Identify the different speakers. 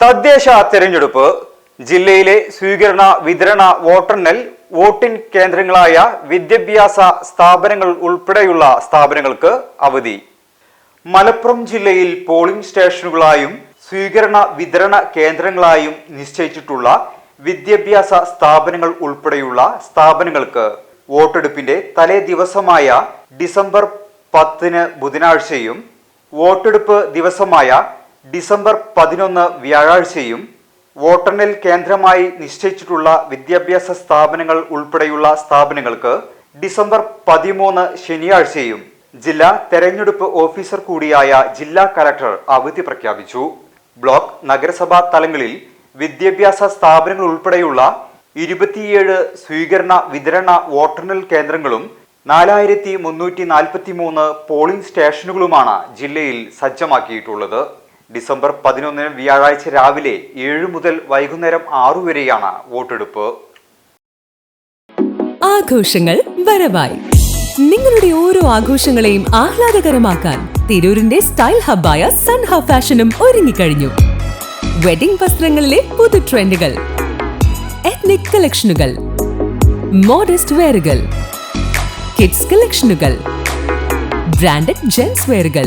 Speaker 1: തദ്ദേശ തെരഞ്ഞെടുപ്പ് ജില്ലയിലെ സ്വീകരണ വിതരണ വോട്ടെണ്ണൽ വോട്ടിംഗ് കേന്ദ്രങ്ങളായ വിദ്യാഭ്യാസ സ്ഥാപനങ്ങൾ ഉൾപ്പെടെയുള്ള സ്ഥാപനങ്ങൾക്ക് അവധി. മലപ്പുറം ജില്ലയിൽ പോളിംഗ് സ്റ്റേഷനുകളായും സ്വീകരണ വിതരണ കേന്ദ്രങ്ങളായും നിശ്ചയിച്ചിട്ടുള്ള വിദ്യാഭ്യാസ സ്ഥാപനങ്ങൾ ഉൾപ്പെടെയുള്ള സ്ഥാപനങ്ങൾക്ക് വോട്ടെടുപ്പിന്റെ തലേ ദിവസമായ ഡിസംബർ പത്തിന് ബുധനാഴ്ചയും വോട്ടെടുപ്പ് ദിവസമായ ഡിസംബർ പതിനൊന്ന് വ്യാഴാഴ്ചയും വോട്ടെണ്ണൽ കേന്ദ്രമായി നിശ്ചയിച്ചിട്ടുള്ള വിദ്യാഭ്യാസ സ്ഥാപനങ്ങൾ ഉൾപ്പെടെയുള്ള സ്ഥാപനങ്ങൾക്ക് ഡിസംബർ പതിമൂന്ന് ശനിയാഴ്ചയും ജില്ലാ തെരഞ്ഞെടുപ്പ് ഓഫീസർ കൂടിയായ ജില്ലാ കലക്ടർ അവധി പ്രഖ്യാപിച്ചു. ബ്ലോക്ക് നഗരസഭാ തലങ്ങളിൽ വിദ്യാഭ്യാസ സ്ഥാപനങ്ങൾ ഉൾപ്പെടെയുള്ള ഇരുപത്തിയേഴ് സ്വീകരണ വിതരണ വോട്ടെണ്ണൽ കേന്ദ്രങ്ങളും നാലായിരത്തി മുന്നൂറ്റി നാൽപ്പത്തി മൂന്ന് പോളിംഗ് സ്റ്റേഷനുകളുമാണ് ജില്ലയിൽ സജ്ജമാക്കിയിട്ടുള്ളത്. ഡിസംബർ പതിനൊന്നിന് വ്യാഴാഴ്ച രാവിലെ ഏഴ് മുതൽ വൈകുന്നേരം ആറു വരെയാണ് വോട്ടെടുപ്പ്.
Speaker 2: ആഘോഷങ്ങൾ വരവായി. നിങ്ങളുടെ ഓരോ ആഘോഷങ്ങളെയും ആഹ്ലാദകരമാക്കാൻ തിരൂരിന്റെ സ്റ്റൈൽ ഹബ്ബായ സൺ ഹബ് ഫാഷനും ഒരുങ്ങിക്കഴിഞ്ഞു. വെഡിംഗ് വസ്ത്രങ്ങളിലെ പുതു ട്രെൻഡുകൾ എത്നിക് കളക്ഷനുകൾ മോഡസ്റ്റ് വെയറുകൾ കിഡ്സ് കളക്ഷനുകൾ ബ്രാൻഡഡ് ജെൻസ് വെയറുകൾ